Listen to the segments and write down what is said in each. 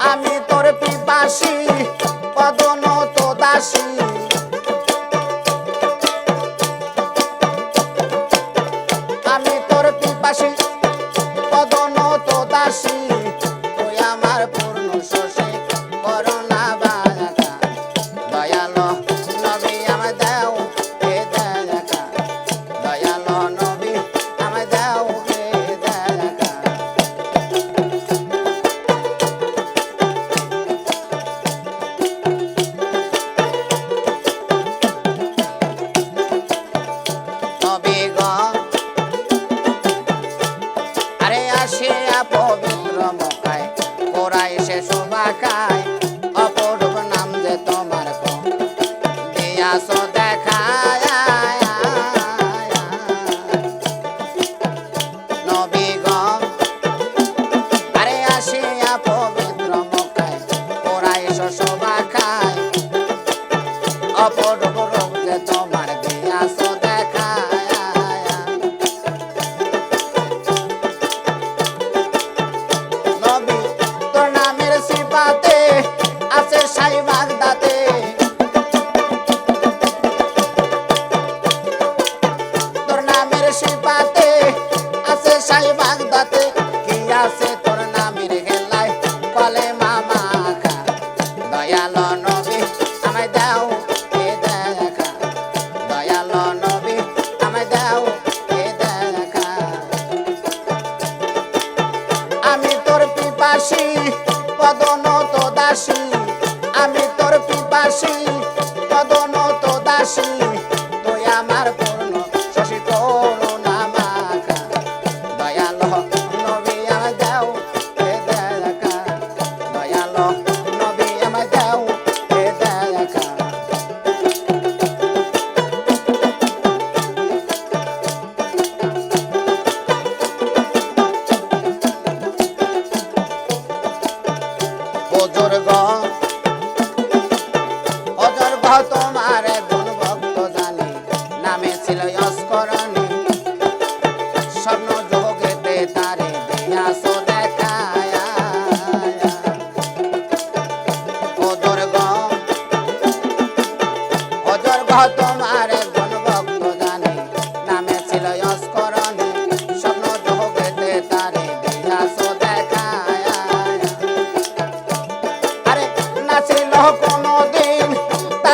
আমি তোর পিপাসি পদন তো দাসী। vai, vai. দাসী তদনত দাসী।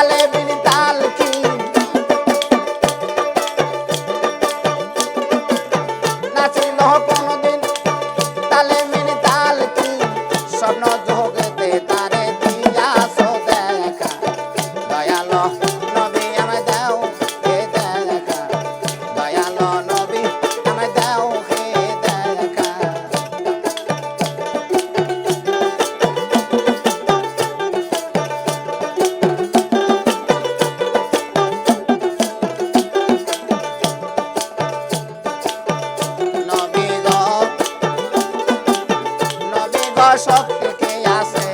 baby. ya sé.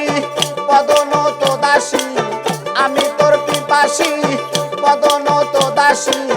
দাসী বদন তো দাসী।